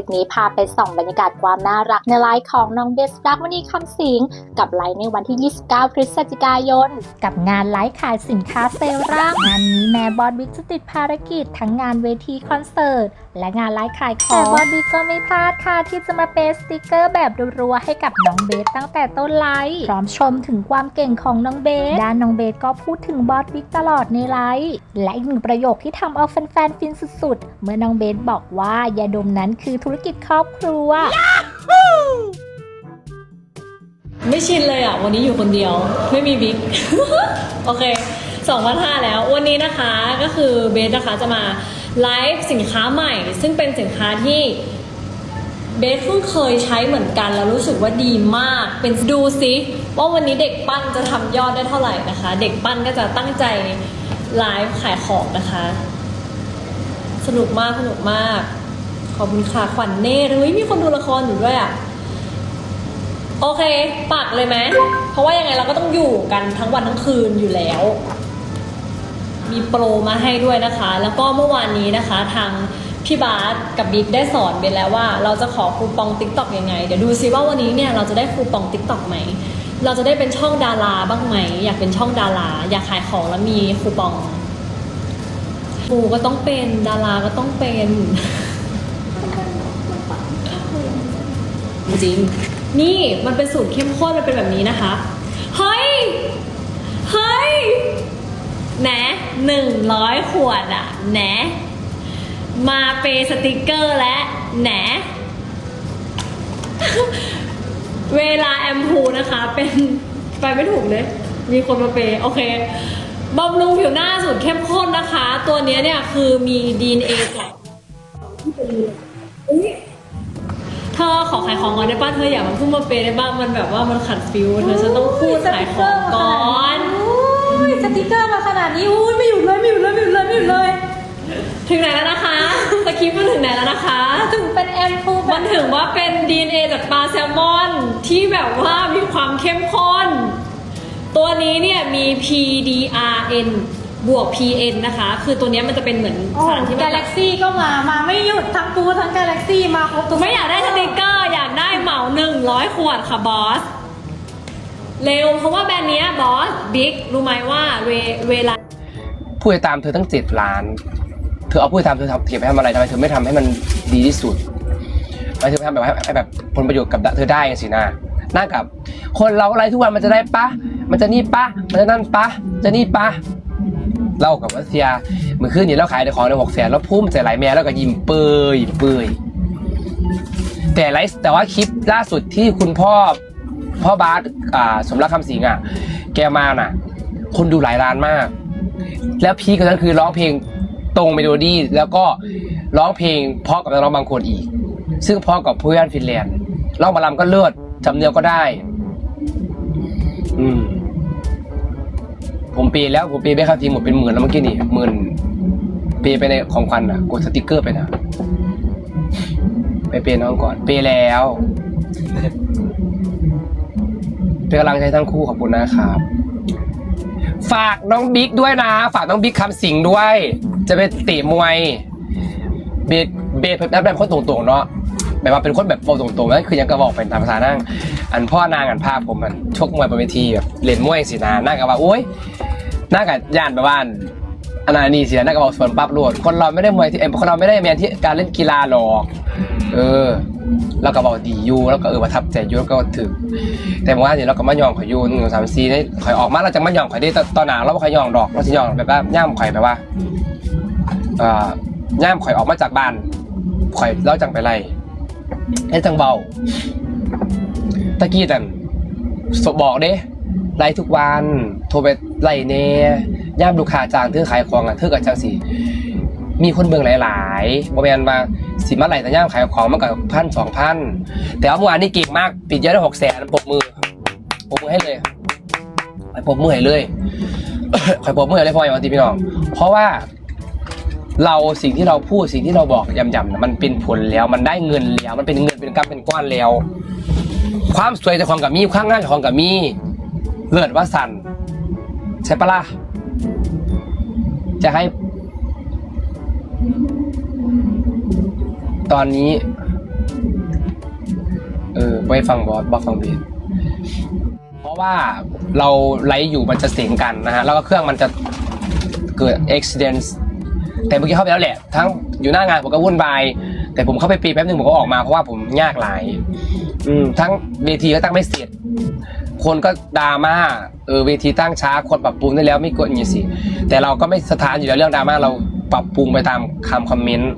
ลิปนี้พาไปส่องบรรยากาศความน่ารักในไลฟ์ของน้องเบสรักมณีคำสิง กับไลฟ์ในวันที่ 29 พฤศจิกายน กับงานไลฟ์ขายสินค้าเซรั่มงานนี้แม้บอสบิ๊กจะติดภารกิจทั้งงานเวทีคอนเสิร์ตและงานไลฟ์ขายของแต่บอสบิ๊กก็ไม่พลาดค่ะที่จะมาเปสติกเกอร์แบบรัวๆให้กับน้องเบสตั้งแต่ต้นไลฟ์พร้อมชมถึงความเก่งของน้องเบสด้านน้องเบสก็พูดถึงบอสบิ๊กตลอดในไลฟ์และอีกหนึ่งประโยคที่ทำเอาแฟนๆฟินสุดๆ เมื่อน้องเบสบอกว่ายาดมนั้นคือทุธุรกิจครอบครัว ไม่ชินเลยอะ วันนี้อยู่คนเดียว ไม่มีบิ๊ก โอเคสองพันห้าแล้ว วันนี้นะคะก็คือเบสนะคะจะมาไลฟ์สินค้าใหม่ ซึ่งเป็นสินค้าที่เบสเพิ่งเคยใช้เหมือนกัน แล้วรู้สึกว่าดีมาก เป็นดูซิว่าวันนี้เด็กปั้นจะทำยอดได้เท่าไหร่นะคะ เด็กปั้นก็จะตั้งใจไลฟ์ขายของนะคะ สนุกมากสนุกมาก ขอบคุณค่ะขวัญเน่เฮ้ยมีคนดูละครอยู่ด้วยอะ โอเค ปักเลยไหมเพราะว่ายังไงเราก็ต้องอยู่กันทั้งวันทั้งคืนอยู่แล้ว มีโปรมาให้ด้วยนะคะ แล้วก็เมื่อวานนี้นะคะ ทางพี่บาสกับบิ๊กได้สอนเบนแล้วว่า เราจะขอคูปองติ๊กต็อกยังไง เดี๋ยวดูซิว่าวันนี้เนี่ยเราจะได้คูปองติ๊กต็อกไหมเราจะได้เป็นช่องดาราบ้างไหม อยากเป็นช่องดารา อยากขายของแล้วมีคูปองปูก็ต้องเป็นดาราก็ต้องเป็น จริงนี่มันเป็นสูตรเข้มข้นมันเป็นแบบนี้นะคะ เฮ้ย เฮ้ยแหนหนึ่งร้อยขวดอะแหนมาเปย์สติกเกอร์และแหนเวลาแอมพูนะคะเป็นไปไม่ถูกเลย มีคนมาเปย์โอเคบำรุงผิวหน้าสูตรเข้มข้นนะคะ ตัวเนี้ยเนี่ยคือมี DNA จากอุ๊ยเธอขอขายของก่อนได้ป่ะเธออย่ามาพูดมาเปย์ได้บ้างมันแบบว่ามันขัดฟิลเธอฉันต้องพูดขายของก่อนอุ้ยสติกเกอร์มาขนาดนี้อุ้ยไม่หยุดเลยไม่หยุดเลยไม่หยุดเลยไม่หยุดเลย ถึงไหนแล้วนะคะสคริปต์มันถึงไหนแล้วนะคะถึงเป็นแอมพูแบมับนถึงว่าเป็น DNA จากปลาแซลมอนที่แบบว่ามีความเข้มข้น ตัวนี้เนี่ยมี PDRN บวก PN นะคะ คือตัวเนี้ยมันจะเป็นเหมือนโอ้สารที่กามันแล็กซี่ก็มา มาไม่หยุดทั้งปูทั้งกาแล็กซี่มาครบทุกไม่อยากได้สติกเกอร์อยากได้เหมาหนึ่งร้อยขวดค่ะบอส เร็วเพราะว่าแบรนด์เนี้ยบอสบิ๊กรู้ไหมว่าเวเวลา ผู้ติดตามเธอตั้งเจ็ดล้าน เธอเอาผู้ติดตามเธอทำเก็บไปทำอะไรทำไมเธอไม่ทำให้มันดีที่สุดทำไมเธอไม่ทำแบบให้ให้แบบผลประโยชน์กับเธอได้สินะ น่ากับ คนเราอะไรทุกวันมันจะได้ปะมันจะนี่ปะมันจะนั่นปะจะนี่ปะเล่ากับวัเซียเมื่อคืนนี้เราขายได้ของในหกแสนแล้วพุ่มใส่หลายแม่แล้วก็ยิ้มเปยยิ้มเปยแต่ไลฟ์แต่ว่าคลิปล่าสุดที่คุณพ่อพ่อบาสอ่าสมรักคำสิงอะ แกมาน่ะ คนดูหลายล้านมาก แล้วพีกว่านั้นคือร้องเพลงตรงเมโลดี้แล้วก็ร้องเพลงพราะกับร้องบางคนอีก ซึ่งพราะกับผู้ย่านฟินแลนด์ร้องบาลำก็เลิศ จำเนียงก็ได้ อืม ผมเปย์แล้วผมเปย์ไปครับทีหมดเป็นหมื่นแล้วเมื่อกี้นี่หมื่นเปย์ไปในของขวัญอะกดสติกเกอร์ไปนะไปเปย์น้องก่อนเปย์แล้วเป็นกำลังใจทั้งคู่ขอบคุณนะครับฝากน้องบิ๊กด้วยนะ ฝากน้องบิ๊กคำสิงห์ด้วย จะไปเตะมวย เบสเบสแบบแบบคนตรงๆเนาะ แบบว่าเป็นคนแบบโฟตรงๆนั่นคือยังกระบอกเป็นตามภาษานั่งอันพ่อนางอันภาพผมมันชกมวยบนเวทีแบบเล่นมวยสินะนั่งกับว่าโอ๊ยนั่งกับย่านแบบว่าอันนั้นนี่สินะนั่งกับบอกสวนปั๊บรวดคนเราไม่ได้มวยที่เอ็มคนเราไม่ได้แมนที่การเล่นกีฬาหรอกเออแล้วก็บอกดีอยู่แล้วก็เออประทับใจอยู่แล้วก็ถึงแต่เมื่อวานนี้เราก็มายองข่อยอยู่หนึ่งสามสี่ได้ข่อยออกมาเราจะมายองข่อยได้ตอนหนาเราไม่ข่อยยองดอกเราจะยองแบบว่าย่ามข่อยแบบว่าอ่อย่ามข่อยออกมาจากบ้านข่อยเล่าจังไปไร ให้จังเบาตะกี้แต่นสบอกเด้ไล่ทุกวันโทรไปไล่เนย่ามลูกค้าจ้างเธอขายของอะเธอกับจังสีมีคนเบิ่งหลายๆบ่แม่นว่าสิมาไล่แต่ย่ามขายของมันกับพันสองพันแต่ว่าเมื่อวานนี้เก่งมากปิดยอดได้หกแสนปรบมือปรบมือให้เลยไปปรบมือให้เลยขอยปรบมือให้เลยพออย่างวันทีพี่น้อง เพราะว่า เราสิ่งที่เราพูดสิ่งที่เราบอกย้ำๆนะมันเป็นผลแล้ว มันได้เงินแล้ว มันเป็นเงินเป็นกับเป็นก้อนแล้ว ความสวยจากของกับมีความงามจากของกับมีเลิศว่าสันใช่ปะล่ะจะให้ ตอนนี้ เออไว้ฟังบอสบอสฟังเบสเพราะว่าเราไลฟ์อยู่มันจะเสียงกันนะฮะ แล้วก็เครื่องมันจะเกิด accident แต่เมื่อกี้เข้าไปแล้วแหละ ทั้งอยู่หน้างานผมก็วุ่นวาย แต่ผมเข้าไปปีแป๊บนึงผมก็ออกมาเพราะว่าผมยากหลาย อืมทั้งเวทีก็ตั้งไม่เสร็จ คนก็ดราม่าเออเวทีตั้งช้าคนปรับปรุงได้แล้วไม่กดอย่างนี้สิแต่เราก็ไม่สถานอยู่แล้วเรื่องดราม่าเราปรับปรุงไปตามคำคอมเมนต์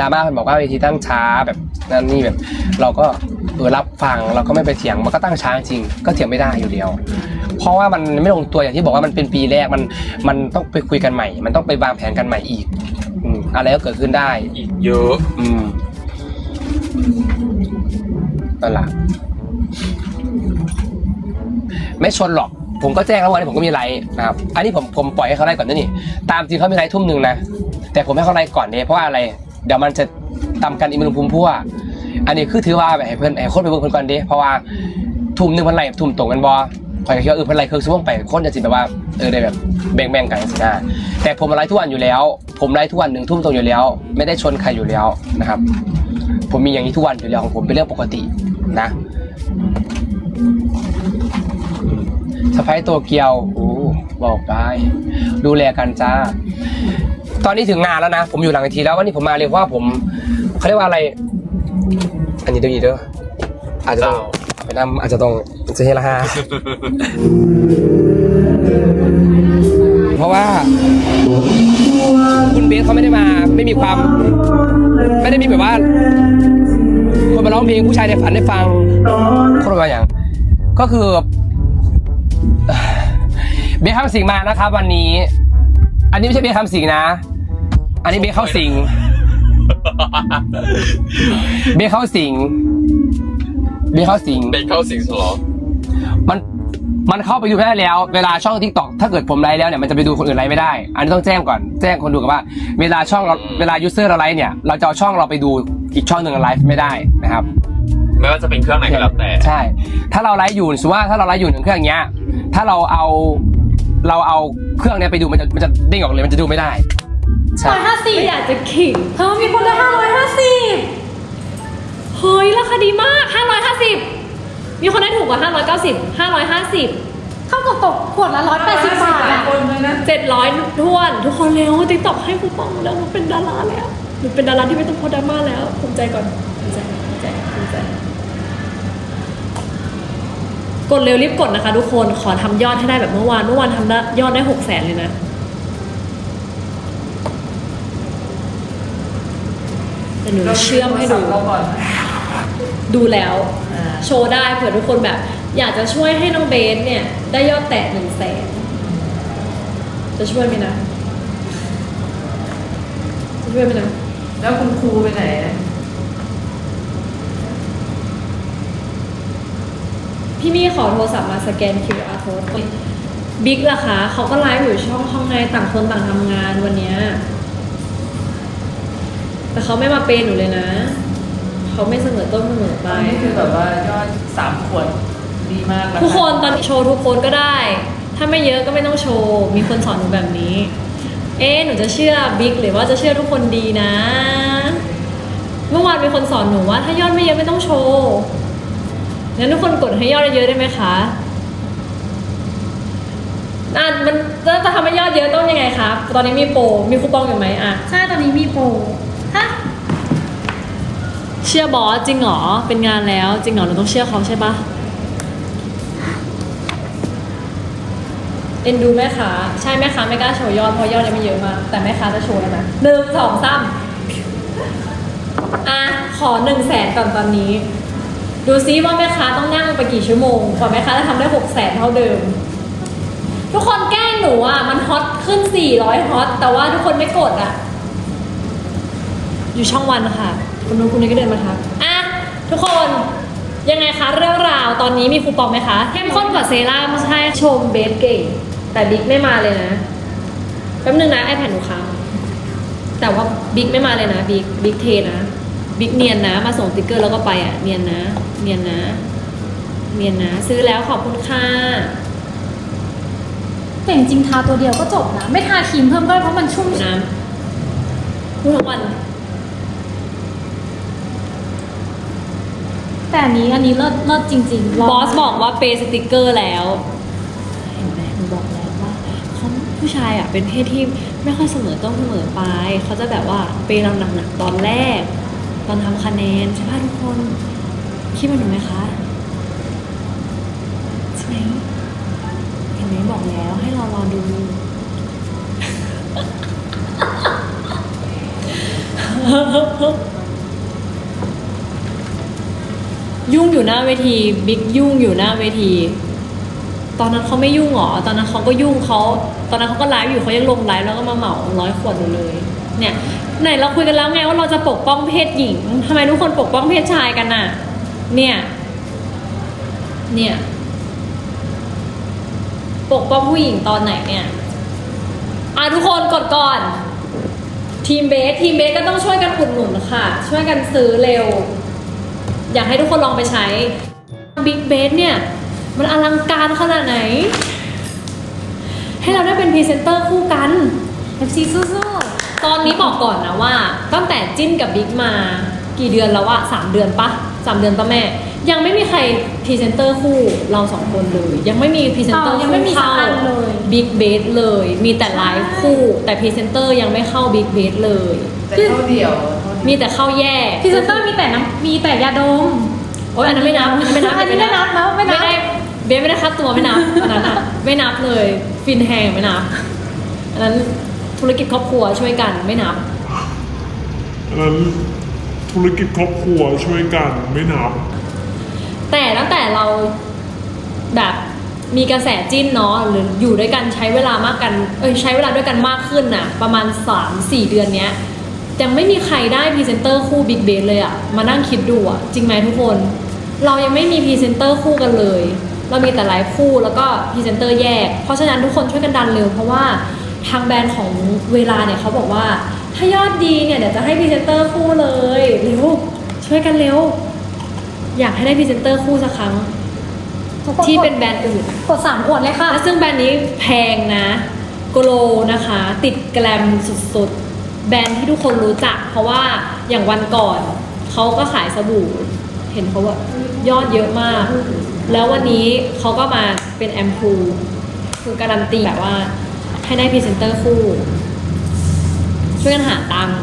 ดราม่ามันบอกว่าเวทีตั้งช้าแบบนั่นนี่แบบ เราก็เออรับฟังเราก็ไม่ไปเถียงมันก็ตั้งช้าจริง ก็เถียงไม่ได้อยู่เดียว เพราะว่ามันไม่ลงตัวอย่างที่บอกว่ามันเป็นปีแรกมันมันต้องไปคุยกันใหม่ มันต้องไปวางแผนกันใหม่อีกอืมอะไรก็เกิดขึ้นได้ อีกเยอะอืมนั่นแหละไม่ชนหรอก ผมก็แจ้งแล้ววันนี้ผมก็มีไลฟ์นะครับ อันนี้ผมผมปล่อยให้เขาไลฟ์ก่อนนะนี่ ตามจริงเขามีไลฟ์ทุ่มหนึ่งนะ แต่ผมให้เขาไลฟ์ก่อนเนี่ยเพราะว่าอะไร เดี๋ยวมันจะตำกันอีกมือพุ่มพั่วอันนี้คือถือว่าแบบให้เพื่อนให้คนไปเบิ่งเพื่อนก่อนเด้เพราะว่าทุ่มหนึ่งเพันไลฟ์ทุ่มตรงกันบอ คอยก็คิดว่าเออเพันไลฟ์เครื่องช่วงไปคนจะจิตแบบว่าเออได้แบบแบ่งๆกันสินะแต่ผมไลฟ์ทุกวันอยู่แล้ว ผมไลฟ์ทุกวันหนึ่งทุ่มตรงอยู่แล้ว ไม่ได้ชนใครอยู่แล้วนะครับ ผมมีอย่างนี้ทุกวันอยู่แล้วของผมเป็นเรื่องปกตินะสะพ้ายโตเกียวโอ้บอกไปดูแลกันจ้า ตอนนี้ถึงงานแล้วนะ ผมอยู่หลังเวทีแล้ววันนี้ผมมาเร็วเพราะว่าผมเขาเรียกว่าอะไร อันนี้เดี๋ยวอีกเด้ออาจจะต้อง ไปนำอาจจะต้องจะให้ละห้าเพราะว่าคุณเบสเขาไม่ได้มา ไม่มีความ ไม่ได้มีแบบว่า คนมาร้องเพลงผู้ชายในฝันได้ฟังคนมาอย่าง ก็คือเบสคำสิงมานะครับวันนี้ อันนี้ไม่ใช่เบสคำสิงนะ อันนี้เบสเข้าสิงเบสเข้าสิง เบสเข้าสิงเด็กเข้าสิงสลอมันมันเข้าไปดูไม่ได้แล้ว เวลาช่องทิกตอกถ้าเกิดผมไลฟ์แล้วเนี่ยมันจะไปดูคนอื่นไลฟ์ไม่ได้ อันนี้ต้องแจ้งก่อนแจ้งคนดูกันว่า เวลาช่องเราเวลายูเซอร์เราไลฟ์เนี่ยเราจะเอาช่องเราไปดูอีกช่องหนึ่งไลฟ์ไม่ได้นะครับ ไม่ว่าจะเป็นเครื่องไหนก็แล้วแต่ ใช่ ถ้าเราไลฟ์อยู่สมมติว่าถ้าเราไลฟ์อยู่หนึ่งเครื่องอย่างเงี้ย ถ้าเราเอาเราเอาเครื่องเนี้ยไปดูมันจะมันจะเด้งออกเลยมันจะดูไม่ได้ใช่ร้อยห้าสิบไม่อยากจะขิงเธอมีคนได้ห้าร้อยห้าสิบ เฮ้ยราคาดีมาก 550 มีคนได้ถูกกว่า 590 550 เท่ากับตกขวดละร้อยแปดสิบบาทอะ700ท้วน ทุกคนเร็วติ๊กต็อกให้คูปองแล้วหนูเป็นดาราแล้วหนูเป็นดาราที่ไม่ต้องโพสต์ดราม่าแล้วภูมิใจก่อนภูมิใจภูมิใจภูมิใจ กดเร็วรีบกดนะคะ ทุกคนขอทำยอดให้ได้แบบเมื่อวานเมื่อวานทำได้ยอดได้หกแสนเลยนะ แต่หนูเชื่อมให้ดู ดูแล้วโชว์ได้เผื่อทุกคนแบบ อยากจะช่วยให้น้องเบสเนี่ย ได้ยอดแตะหนึ่งแสนจะช่วยไหมนะจะช่วยไหมนะแล้วคุณครูไปไหนพี่มี่ขอโทรศัพท์มาสแกน QR code บิ๊กล่ะคะเขาก็ไลฟ์อยู่ช่องห้องในต่างคนต่างทำงานวันเนี้ยแต่เขาไม่มาเป็นหนูเลยนะ เขาไม่เสมอต้นเสมอปตลาอนยนี้คือแบบว่ายอดสามขวดดีมากแล้วทุกคนตอนนี้โชว์ทุกคนก็ได้ ถ้าไม่เยอะก็ไม่ต้องโชว์ มีคนสอนหนูแบบนี้ เอ๊ะหนูจะเชื่อบิ๊กหรือว่าจะเชื่อทุกคนดีนะ เมื่อวานมีคนสอนหนูว่า ถ้ายอดไม่เยอะไม่ต้องโชว์งั้นทุกคนกดให้ยอดเยอะๆได้ไหมคะอะมันแล้วจะทำให้ยอดเยอะต้องยังไงครับ ตอนนี้มีโปรมีคูปองอยู่ไหมอะ ใช่ ตอนนี้มีโปรฮะ เชื่อบอสจริงเหรอ เป็นงานแล้ว จริงเหรอหนูต้องเชื่อเขาใช่ปะเอ็นดูแม่ค้าใช่แม่ค้าไม่กล้าโชว์ยอดเพราะยอดยังไม่เยอะมาก แต่แม่ค้าจะโชว์แล้วนะหนึ่งสองสามอะขอหนึ่งแสนก่อนตอนนี้ ดูซิว่าแม่ค้าต้องนั่งไปกี่ชั่วโมงกว่าแม่ค้าจะทำได้หกแสนเท่าเดิม ทุกคนแกล้งหนูอะ มันฮอตขึ้นสี่ร้อยฮอตแต่ว่าทุกคนไม่กดอะ อยู่ช่องวันค่ะ คุณนู้นคุณนี้ก็เดินมาทักอะทุกคนยังไงคะเรื่องราวตอนนี้มีคูปองไหมคะเข้มข้นกว่าเซรั่มใช่ชมเบสเก่งแต่บิ๊กไม่มาเลยนะแป๊บนึงนะไอแผ่นหนูค้างแต่ว่าบิ๊กไม่มาเลยนะบิ๊กบิ๊กเทนะบิ๊กเนียนนะ มาส่งติ๊กเกอร์แล้วก็ไปอะเนียนนะ เนียนนะ เนียนนะ ซื้อแล้วขอบคุณค่ะแต่จริงๆทาตัวเดียวก็จบนะ ไม่ทาครีมเพิ่มก็ได้เพราะมันชุ่มน้ำพูดทั้งวัน แต่อันนี้อันนี้เลิศเลิศจริงๆลงบอสบอกว่าเปย์สติกเกอร์แล้วเห็นไหมหนูบอกแล้วว่าเขาผู้ชายอะเป็นเพศที่ไม่ค่อยเสมอต้นเสมอปลายเขาจะแบบว่าเปย์เราหนักๆตอนแรก ตอนทำคะแนนใช่ป่ะทุกคนคิดเหมือนหนูไหมคะใช่ไหมเห็นไหมบอกแล้วให้เรารอดู ยุ่งอยู่หน้าเวทีบิ๊กยุ่งอยู่หน้าเวที ตอนนั้นเขาไม่ยุ่งหรอตอนนั้นเขาก็ยุ่งเขาตอนนั้นเขาก็ไลฟ์อยู่เขายังลงไลฟ์แล้วก็มาเหมาร้อยขวดอยู่เลย เนี่ยไหนเราคุยกันแล้วไงว่าเราจะปกป้องเพศหญิงทำไมทุกคนปกป้องเพศชายกันน่ะ เนี่ย เนี่ย ปกป้องผู้หญิงตอนไหนเนี่ยอะทุกคนกดก่อน ทีมเบสทีมเบสก็ต้องช่วยกันอุดหนุนค่ะ ช่วยกันซื้อเร็ว อยากให้ทุกคนลองไปใช้บิ๊กเบสเนี่ย มันอลังการขนาดไหน ให้เราได้เป็นพรีเซนเตอร์คู่กัน FC สู้ๆตอนนี้บอกก่อนนะว่า ตั้งแต่จิ้นกับบิ๊กมากี่เดือนแล้วอะสามเดือนปะสามเดือนปะแม่ ยังไม่มีใครพรีเซนเตอร์คู่เราสองคนเลยยังไม่มีพรีเซนเตอร์อ้าวยังไม่มีสักอันเลยบิ๊กเบสเลย มีแต่ไลฟ์คู่ แต่พรีเซนเตอร์ยังไม่เข้าบิ๊กเบสเลยแต่เท่าเดียว มีแต่เข้าแยกพรีเซนเตอร์มีแต่น้ำมีแต่ยาดมโอ้ยอันนั้นไม่นับอันนั้นไม่นับอันนี้ไม่นับแล้วไม่นับได้เบสไม่ได้คัดตัวไม่นับอันนั้นอะไม่นับเลยฟินแฮงไม่นับอันนั้นธุรกิจครอบครัวช่วยกันไม่นับอันนั้นธุรกิจครอบครัวช่วยกันไม่นับ แต่ตั้งแต่เราแบบมีกระแสจิ้นเนาะหรืออยู่ด้วยกันใช้เวลามากกันเอ้ยใช้เวลาด้วยกันมากขึ้นน่ะ ประมาณ 3-4 เดือนเนี้ย ยังไม่มีใครได้พรีเซนเตอร์คู่บิ๊กเบสเลยอะมานั่งคิดดูอะจริงไหมทุกคน เรายังไม่มีพรีเซนเตอร์คู่กันเลย เรามีแต่ไลฟ์คู่แล้วก็พรีเซนเตอร์แยก เพราะฉะนั้นทุกคนช่วยกันดันเร็วเพราะว่าทางแบรนด์ของเวลาเนี่ยเขาบอกว่า ถ้ายอดดีเนี่ยเดี๋ยวจะให้พรีเซนเตอร์คู่เลยเร็วช่วยกันเร็ว อยากให้ได้พรีเซนเตอร์คู่สักครั้งทุกคนที่เป็นแบรนด์อื่นกดสามขวดเลยค่ะและซึ่งแบรนด์นี้แพงนะโกโลนะคะ ติดแกรมสุดๆ แบรนด์ที่ทุกคนรู้จัก เพราะว่าอย่างวันก่อนเขาก็ขายสบู่ เห็นเขาว่ายอดเยอะมาก แล้ววันนี้เขาก็มาเป็นแอมพูคือการันตีแบบว่าให้ได้พรีเซนเตอร์คู่ ช่วยกันหาตังค์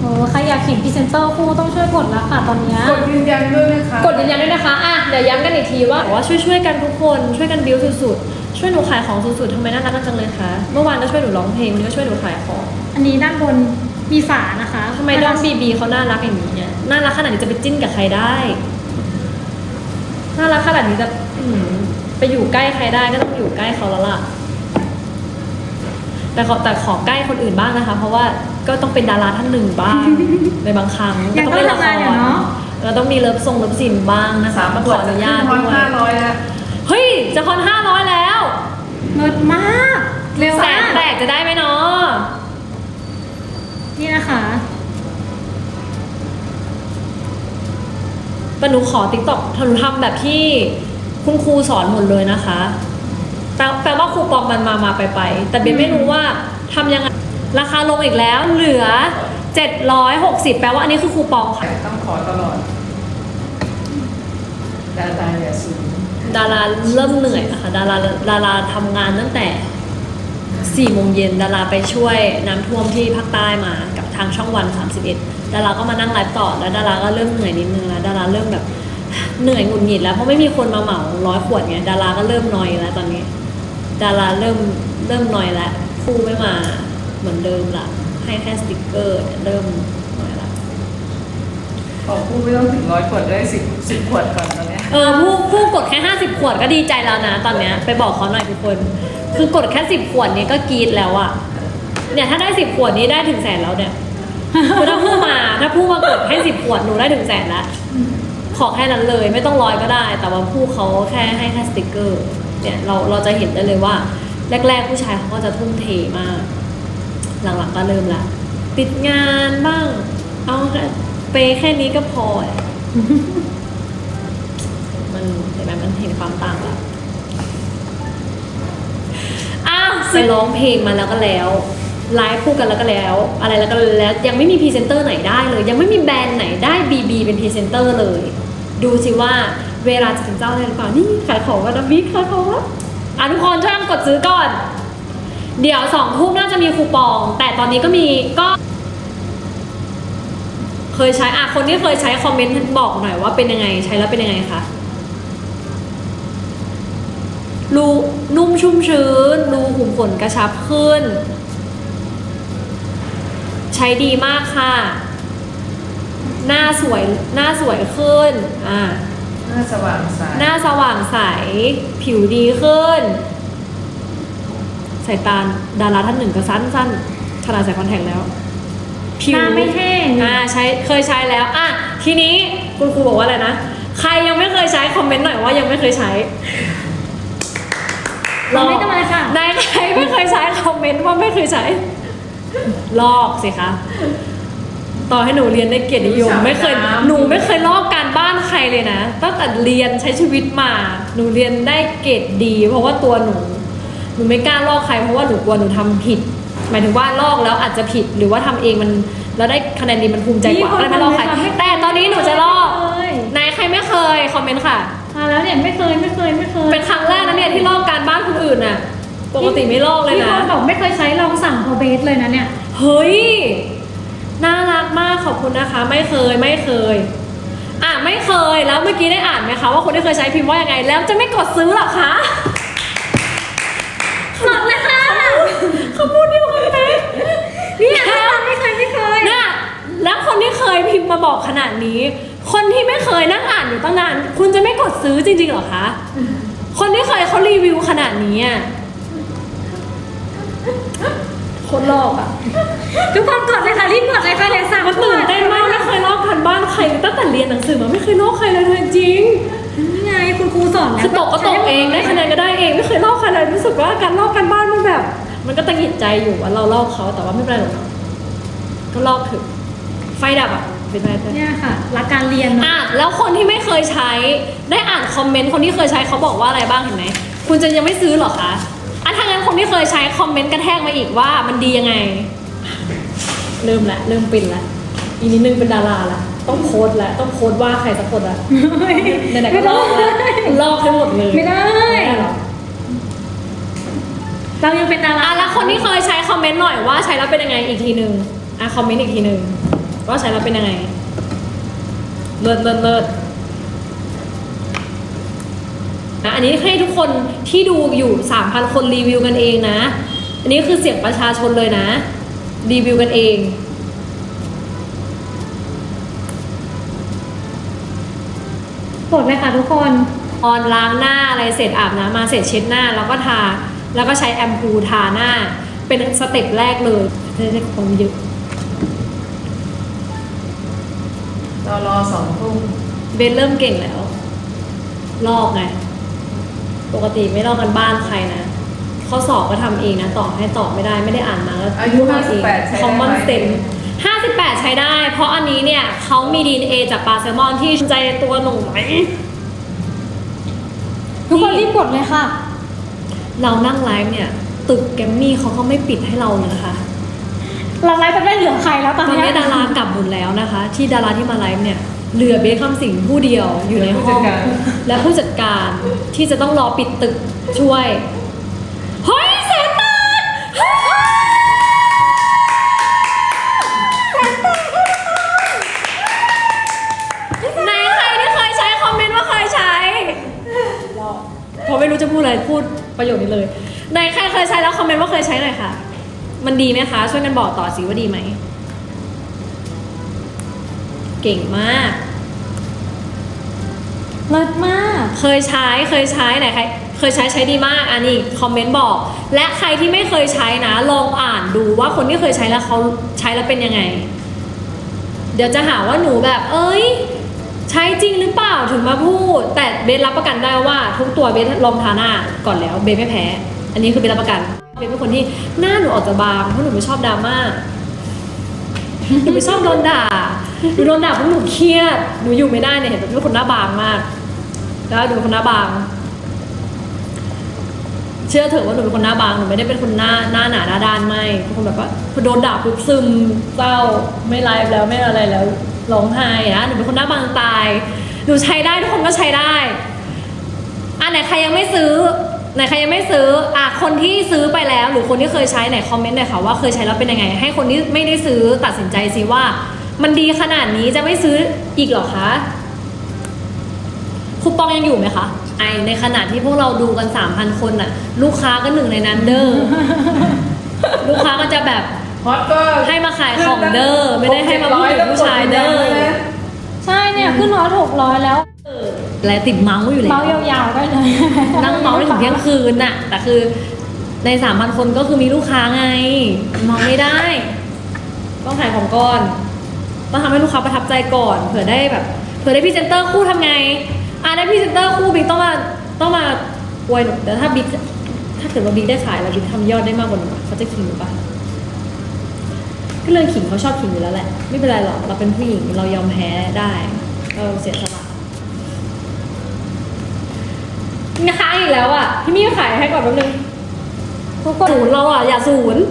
โอ้ใครอยากเห็นพรีเซนเตอร์คู่ต้องช่วยกดแล้วค่ะตอนเนี้ยกดยืนยันด้วยนะคะกดยืนยันด้วยนะคะอะเดี๋ยวย้ำกันอีกทีว่าว่าช่วยช่วยๆกันทุกคนช่วยกันบิวสุดๆช่วยหนูขายของสุดๆทำไมน่ารักกันจังเลยคะเมื่อวานก็ช่วยหนูร้องเพลงวันนี้ก็ช่วยหนูขายของ อันนี้ด้านบน มีฝานะคะทำไมด้อมบีบีเขาน่ารักอย่างนี้เนี่ยน่ารักขนาดนี้จะไปจิ้นกับใครได้น่ารักขนาดนี้จะอืมไปอยู่ใกล้ใครได้ก็ต้องอยู่ใกล้เขาแล้วล่ะ แต่ขอแต่ขอใกล้คนอื่นบ้างนะคะ เพราะว่าก็ต้องเป็นดาราท่านหนึ่งบ้างในบางครั้งยังก็ต้ต้อองงเล่นละคทำงานอยู่รเนาะเราต้องมีเลิฟทรงเลิฟซินบ้างนะคะสามมาขขวอดอจะนุขึ้ญาตนด้ร้อยวยห้าร้อยแล้วเฮ้ยจะคอนห้าร้อยแล้วเลิศมาก เร็วแสมานกแตกจะได้ไหมเนาะ นี่นะคะแต่หนูขอติ๊กต็อกหนูทำแบบที่คุณครูสอนหมดเลยนะคะแปลแปลว่าคูปองมันมามาไปไป แต่เบนไม่รู้ว่าทำยังไงราคาลงอีกแล้วเหลือ 760 แปลว่าอันนี้คือคูปองค่ะต้องขอตลอด ดาราอย่าสูงดาราเริ่มเหนื่อยนะคะ ดาราดาราทำงานตั้งแต่ 4โมงเย็นดาราไปช่วยน้ำท่วมที่ภาคใต้มากับทางช่องวัน 31 ดาราก็มานั่งไลฟ์ต่อแล้วดาราก็เริ่มเหนื่อยนิดนึงแล้วดาราเริ่มแบบเหนื่อยหงุดหงิดแล้วเพราะไม่มีคนมาเหมาร้อยขวดไงดาราก็เริ่มนอยแล้วตอนนี้ ดาราเริ่มเริ่มนอยแล้วคู่ไม่มาเหมือนเดิมละให้แค่สติกเกอร์เนี่ยเริ่มนอยละขอพูดไม่ต้องถึงร้อยขวดได้สิบสิบขวดก่อนตอนเนี้ย เออผู้ผู้กดแค่ 50 ขวดก็ดีใจแล้วนะตอนเนี้ยไปบอกเขาหน่อยทุกคน คือกดแค่10ขวดนี้ก็กรีดแล้วอะเนี่ยถ้าได้10ขวดนี้ได้ถึงแสนแล้วเนี่ยคือถ้าผู้มาถ้าผู้มากดให้10ขวดหนูได้ถึงแสนล้วขอแค่นั้นเลยไม่ต้องร้อยก็ได้ แต่ว่าผู้เขาแค่ให้แค่สติกเกอร์เนี่ยเราเราจะเห็นได้เลยว่า แรก ๆ ผู้ชายเขาก็จะทุ่มเทมาก หลังๆก็เริ่มละติดงานบ้าง เอาแค่เปย์แค่นี้ก็พอมันเห็นไหมมันเห็นความต่างและ อ้าวไปร้องเพลงมาแล้วก็แล้วไลฟ์คู่กันแล้วก็แล้ว อะไรแล้วก็แล้วยังไม่มีพรีเซนเตอร์ไหนได้เลย ยังไม่มีแบรนด์ไหนได้บีบีเป็นพรีเซนเตอร์เลย ดูสิว่าเวลาจะถึงเจ้าได้หรือเปล่านี่ขายของกันนะบิ๊กขายของแล้วอะทุกคนช่วยกันกดซื้อก่อน เดี๋ยวสองทุ่มน่าจะมีคูปอง แต่ตอนนี้ก็มีก็ เคยใช้อะคนที่เคยใช้คอมเมนต์บอกหน่อยว่าเป็นยังไงใช้แล้วเป็นยังไงคะ รูนุ่มชุ่มชื้น รูขุมขนกระชับขึ้น ใช้ดีมากค่ะ หน้าสวยหน้าสวยขึ้นอ่าหน้าสว่างใสหน้าสว่างใส ผิวดีขึ้น สายตาดาราท่านหนึ่งก็สั้นสั้นๆขนาดใส่คอนแทคแล้วหน้าไม่แห้งอ่าใช้เคยใช้แล้วอะทีนี้คุณครูบอกว่าอะไรนะ ใครยังไม่เคยใช้คอมเมนต์หน่อยว่ายังไม่เคยใช้ คอมเมนต์กันมาเลยค่ะนายใครไม่เคยใช้คอมเมนต์ว่าไม่เคยใช้ลอกสิคะต่อให้หนูเรียนได้เกียรตินิยมไม่เคยหนูไม่เคยลอกการบ้านใครเลยนะตั้งแต่เรียนใช้ชีวิตมา หนูเรียนได้เกรดดี เพราะว่าตัวหนู หนูไม่กล้าลอกใครเพราะว่าหนูกลัวหนูทำผิด หมายถึงว่าลอกแล้วอาจจะผิดหรือว่าทำเองมันแล้วได้คะแนนดีมันภูมิใจกว่าก็เลยไม่ลอกใครแต่ตอนนี้หนูจะลอกเคยนายใครไม่เคยคอมเมนต์ค่ะ มาแล้วเนี่ยไม่เคยไม่เคยไม่เคยเป็นครั้งแรกนะเนี่ยที่ลอกการบ้านคนอื่นน่ะ ปกติไม่ลอกเลยพี่นะพรบอกไม่เคยใช้ลองสั่งพอเบสเลยนะเนี่ย เฮ้ย น่ารักมากขอบคุณนะคะ ไม่เคยไม่เคย อะไม่เคยแล้วเมื่อกี้ได้อ่านไหมคะว่าคนที่เคยใช้พิมพ์ว่ายังไง แล้วจะไม่กดซื้อหรอคะกดเลยค่ะเขาพูดเดียวกันไหมเนี่ยพี่พรไม่เคยไม่เคยน่ะแล้วคนที่เคยพิมพ์มาบอกขนาดนี้ คนที่ไม่เคยนั่งอ่านอยู่ตั้งนาน คุณจะไม่กดซื้อจริงๆเหรอคะ คนที่เคยเขารีวิวขนาดนี้อะโคนลอกอะทุกคนกดเลยค่ะรีบกดเลยค่ะเลยสั่งมันตื่นเต้นมากไม่เคยลอกกันบ้านใครเลยตั้งแต่เรียนหนังสือมาไม่เคยลอกใครเลยเลยจริงนี่ไงคุณครูสอนแล้วคือตกก็ตกเองได้คะแนนก็ได้เองไม่เคยลอกใครเลยรู้สึกว่าการลอกกันบ้านมันแบบ มันก็ตังหงิดใจอยู่ว่าเราลอกเขาแต่ว่าไม่เป็นไรหรอกเนาะก็ลอกเถึงไฟดับอะ เป็นไรไปเนี่ยค่ะรักการเรียนเนอะอะแล้วคนที่ไม่เคยใช้ได้อ่านคอมเมนต์คนที่เคยใช้เขาบอกว่าอะไรบ้างเห็นไหมคุณจะยังไม่ซื้อเหรอคะอะถ้างั้นคนที่เคยใช้คอมเมนต์กระแทกมาอีกว่ามันดียังไง เริ่มละเริ่มปินละอีกนิดนึงเป็นดาราละต้องโพสต์ละต้องโพสต์ว่าใครสักคนละไหนๆก็ลอกละลอกให้หมดเลยไม่ได้ หรอเรายังเป็นดาราอะแล้วคนที่เคยใช้คอมเมนต์หน่อยว่าใช้แล้วเป็นยังไงอีกทีหนึ่งอะคอมเมนต์อีกทีหนึ่ง ว่าใช้แล้วเป็นยังไง เลิศเลิศเลิศนะอันนี้ให้ทุกคนที่ดูอยู่ 3,000 คนรีวิวกันเองนะ อันนี้คือเสียงประชาชนเลยนะ รีวิวกันเองกดเลยค่ะทุกคนออนล้างหน้าอะไรเสร็จอาบน้ำมาเสร็จเช็ดหน้า แล้วก็ทา แล้วก็ใช้แอมพูทาหน้า เป็นสเต็ปแรกเลยจะได้คนเยอะ รอรอสองทุ่มเบนเริ่มเก่งแล้ว ลอกไง ปกติไม่ลอกกันบ้านใครนะข้อสอบก็ทำเองนะต่อให้ตอบไม่ได้ไม่ได้อ่านมาก็อายุพูดเอง58ใช้ได้คอมมอนไหมเซนห้าสิบแปดใช้ได้ เพราะอันนี้เนี่ยเขามีดีเอจากปลาแซลมอนที่ใจตัวหนูไหม ทุกคนรีบกดเลยค่ะ เรานั่งไลฟ์เนี่ย ตึกแกรมมี่เขาก็ไม่ปิดให้เราเลยนะคะ เราไลฟ์จะได้เหลือใครแล้วตตออนนเนี้นี้ยดารากลับหมดแล้วนะคะ ที่ดาราที่มาไลฟ์เนี่ยเหลือเบสคำสิงผู้เดียวอยู่ในห้อง และผู้จัดการที่จะต้องรอปิดตึกช่วยเฮ้ยแสนบาทเฮ้ยไหนใครที่เคยใช้คอมเมนต์ว่าเคยใช้เพราะไม่รู้จะพูดอะไรพูดประโยคนี้เลยไหนใครเคยใช้แล้วคอมเมนต์ว่าเคยใช้หน่อยค่ะ มันดีไหมคะ ช่วยกันบอกต่อสิว่าดีไหม เก่งมากเลิศมาก เคยใช้เคยใช้ไหนใครเคยใช้ใช้ดีมากอันนี้คอมเมนต์บอก และใครที่ไม่เคยใช้นะ ลองอ่านดูว่าคนที่เคยใช้แล้วเขาใช้แล้วเป็นยังไง เดี๋ยวจะหาว่าหนูแบบ เอ้ย ใช้จริงหรือเปล่าถึงมาพูด แต่เบสรับประกันได้ว่า ทุกตัวเบสลองทาหน้าก่อนแล้วเบสไม่แพ้ อันนี้คือเบสรับประกัน เบสเป็นคนที่หน้าหนูออกจะบางเพราะหนูไม่ชอบดราม่าหนูไม่ชอบโดนด่าหนูโดนด่าเพราะหนูเครียดหนูอยู่ไม่ได้เนี่ยเห็นแบบเป็นคนหน้าบางมาก แล้วดูเป็นคนหน้าบาง เชื่อเถอะว่าหนูเป็นคนหน้าบางหนูไม่ได้เป็นคนหน้าหน้าหนาหน้าด้านไม่เป็นคนแบบว่าพอโดนด่าปุ๊บซึมเศร้าไม่ไลฟ์แล้วไม่อะไรแล้วร้องไห้อะหนูเป็นคนหน้าบางตายหนูใช้ได้ทุกคนก็ใช้ได้อะไหนใครยังไม่ซื้อ ไหนใครยังไม่ซื้ออะคนที่ซื้อไปแล้ว หรือคนที่เคยใช้ไหนคอมเมนต์หน่อยค่ะว่าเคยใช้แล้วเป็นยังไง ให้คนที่ไม่ได้ซื้อตัดสินใจสิว่า มันดีขนาดนี้จะไม่ซื้ออีกเหรอคะคูปองยังอยู่ไหมคะไอในขณะที่พวกเราดูกัน 3,000 คนน่ะ ลูกค้าก็หนึ่งในนั้นเด้อลูกค้าก็จะแบบฮอตก็ให้มาขายของเด้อไม่ได้ให้มาพูดถึงผู้ชายเด้อใช่เนี่ยขึ้นร้อยหกร้อยแล้ว และติดเมาส์อยู่แล้วเมาส์ยาวๆได้เลย นั่งเมาส์ได้ถึงเที่ยงคืนน่ะ แต่คือในสามพันคนก็คือมีลูกค้าไง เมาไม่ได้ ต้องขายของก่อน ต้องทำให้ลูกค้าประทับใจก่อน เผื่อได้แบบ เผื่อได้พรีเซนเตอร์คู่ทำไง อะได้พรีเซนเตอร์คู่บิ๊กต้องมาต้องมาอวยหนูแต่ถ้าบิ๊กถ้าเกิดว่าบิ๊กได้ขายแล้วบิ๊กทำยอดได้มากกว่าหนูอะเขาจะขิงหนูปะก็เรื่องขิงเขาชอบขิงอยู่แล้วแหละ ไม่เป็นไรหรอก เราเป็นผู้หญิงเรายอมแพ้ได้ เราเสียสละ นะคะอีกแล้วอะ พี่มี่ขายให้ก่อนแป๊บนึงทุกคนศูนย์เราอะอย่าศูนย์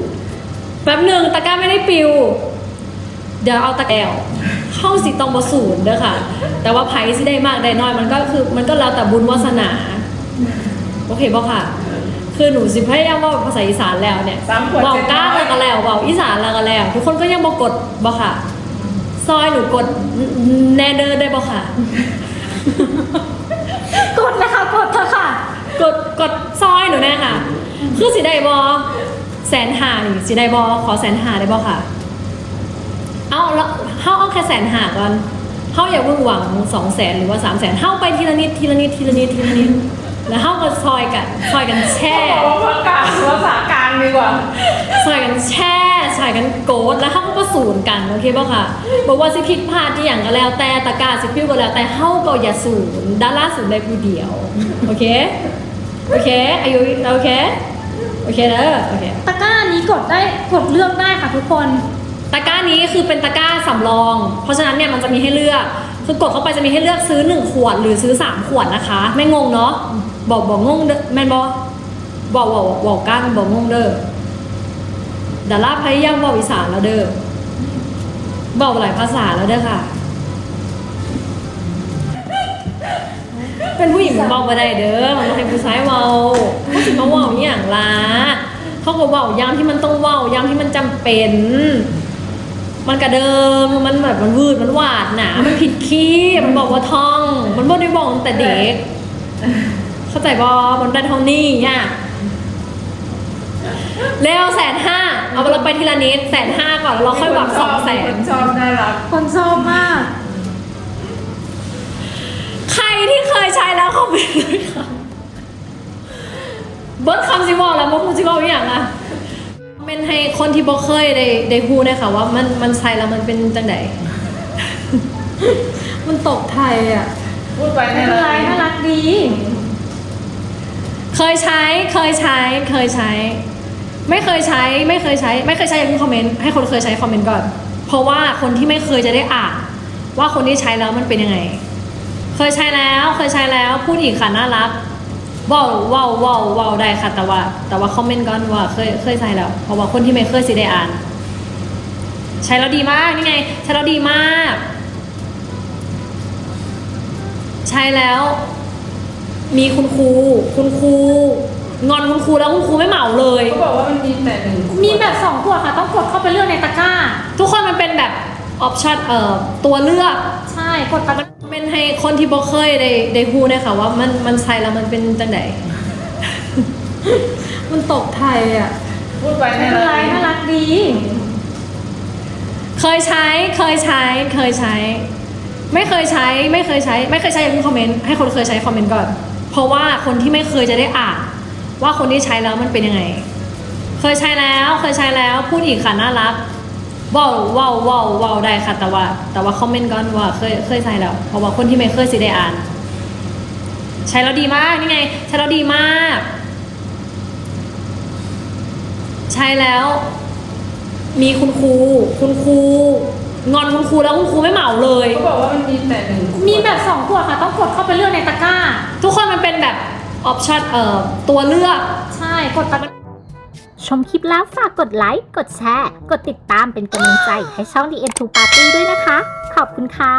แป๊บนึงตะกร้าไม่ได้ปิว เดี๋ยวเอาตะแกวเข้าสิตองบศูนย์เด้อค่ะ แต่ว่าไพ่สิได้มากได้น้อยมันก็คือมันก็แล้วแต่บุญวาสนา โอเคป่ะค่ะ คือหนูสิพยายามว่าภาษาอีสานแล้วเนี่ยสามขวดเบาเจ็ดก้าร้อยแล้วก็แล้วเบาอีสานแล้วก็แล้ว ทุกคนก็ยังบอกกดบ่ค่ะ ซอยหนูกดแนเดอร์ได้บ่ค่ะ กดนะคะกดเถอะค่ะ กดกดซอยหนูแน่ค่ะ คือสีไดบอแสนหานี่สีไดบอขอแสนหาได้บอค่ะ เอาแล้วเฮาเอาแค่แสนหาก่อนเฮาอย่าเพิ่งหวังสองแสนหรือว่าสามแสนเฮาไปทีละนิดทีละนิดทีละนิดทีละนิด แล้วเฮาก็ซอยกันซอยกันแช่บอกว่าภาษากลางภาษากลางดีกว่าซอยกันแช่ซอยกันโกดแล้วเฮาก็มาสูนกันโอเคป่ะค่ะบอกว่าสิผิดพลาดที่อย่างก็แล้วแต่ตะกร้าสิพิ้วก็แล้วแต่เฮาก็อย่าสูนดาราสูนได้ผู้เดียวโอเคโอเคอายุโอเคโอเคเด้อโอเคตะกร้านี้กดได้กดเลือกได้ค่ะทุกคนตะกร้านี้คือเป็นตะกร้าสำรอง เพราะฉะนั้นเนี่ยมันจะมีให้เลือก คือกดเข้าไปจะมีให้เลือกซื้อ 1 ขวดหรือซื้อ 3 ขวดนะคะ ไม่งงเนาะ บอกบอกงงเด้อแมนบอบอกบอกบอกก้างบอกงงเด้อดาราพยายามบอกอีสานแล้วเด้อบอกหลายภาษาแล้วเด้อค่ะ เป็นผู้หญิงมันบอกมาได้เด้อมันให้ผู้ชายเว้าผู้ชายมาเว้าอย่างละเขาก็เว้ายามที่มันต้องเว้ายามที่มันจำเป็น มันกระเดิมมันแบบมันวืดมันวาดหนามันผิดคีย์มันบอกว่าท่อง มันบอกได้บอกแต่เด็ก เข้าใจบอมันได้เท่านี้อะแล้วแสนห้าเอาเราไปทีละนิดแสนห้าก่อนแล้วเราค่อยหวังสองแสคนนชอบน่ารักคนชอบมาก ใครที่เคยใช้แล้วคอมเมนต์เลยค่ะเบิร์ดคำซิวอลแล้วมาพูดซิวอลอย่างอะคอมเมนต์ให้คนที่บอกเคยได้ได้พูดเลยค่ะว่ามันมันใช้แล้วมันเป็นจังไดมันตกไทยอะพูดไปไม่น่าเป็นไรรักน่ารักดี เคยใช้เคยใช้เคยใช้ ไม่เคยใช้ไม่เคยใช้ ไม่เคยใช้อย่าเพิ่งคอมเมนต์ให้คนเคยใช้คอมเมนต์ก่อน เพราะว่าคนที่ไม่เคยจะได้อ่านว่าคนที่ใช้แล้วมันเป็นยังไง เคยใช้แล้วเคยใช้แล้วพูดอีกค่ะน่ารักว้าวว้าวว้าวว้าวได้ค่ะแต่ว่า แต่ว่าคอมเมนต์ก่อนว่าเคยเคยใช้แล้ว เพราะว่าคนที่ไม่เคยสิได้อ่าน ใช้แล้วดีมากนี่ไง ใช้แล้วดีมาก ใช้แล้ว มีคุณครู คุณครู งอนคุณครูแล้วคุณครูไม่เหมาเลย เขาบอกว่ามันมีแต่หนึ่งขวดมีแบบสองขวดค่ะ ต้องกดเข้าไปเลือกในตะกร้า ทุกคนมันเป็นแบบออปชั่นเอ่อตัวเลือก ใช่กดตะกร้าเป็นให้คนที่บ่เคยได้ได้ฮู้เนยคะว่ามันมันใช้แล้วมันเป็นจังได มันตกไทยอะ พูดไปไม่น่าเป็นไรรักน่ารักดี เคยใช้ เคยใช้ เคยใช้ ไม่เคยใช้ ไม่เคยใช้ ไม่เคยใช้อย่าเพิ่งคอมเมนต์ ให้คนเคยใช้คอมเมนต์ก่อน เพราะว่าคนที่ไม่เคยจะได้อ่านว่าคนที่ใช้แล้วมันเป็นยังไง เคยใช้แล้วเคยใช้แล้วพูดอีกค่ะน่ารักว้าวว้าวว้าวว้าวได้ค่ะ แต่ว่า แต่ว่าคอมเมนต์ก่อนว่าเคยเคยใช้แล้ว เพราะว่าคนที่ไม่เคยสิได้อ่าน ใช้แล้วดีมากนี่ไง ใช้แล้วดีมาก ใช้แล้ว มีคุณครูคุณครู งอนคุณครูแล้วคุณครูไม่เหมาเลย เขาบอกว่ามันมีแต่หนึ่งขวดมีแบบสองขวดค่ะ ต้องกดเข้าไปเลือกในตะกร้า ทุกคนมันเป็นแบบออปชั่นเอ่อตัวเลือกใช่กดตะกร้าชมคลิปแล้วฝากกดไลค์ กดแชร์ กดติดตามเป็นกำลังใจให้ช่อง The End to Party ด้วยนะคะ ขอบคุณค่ะ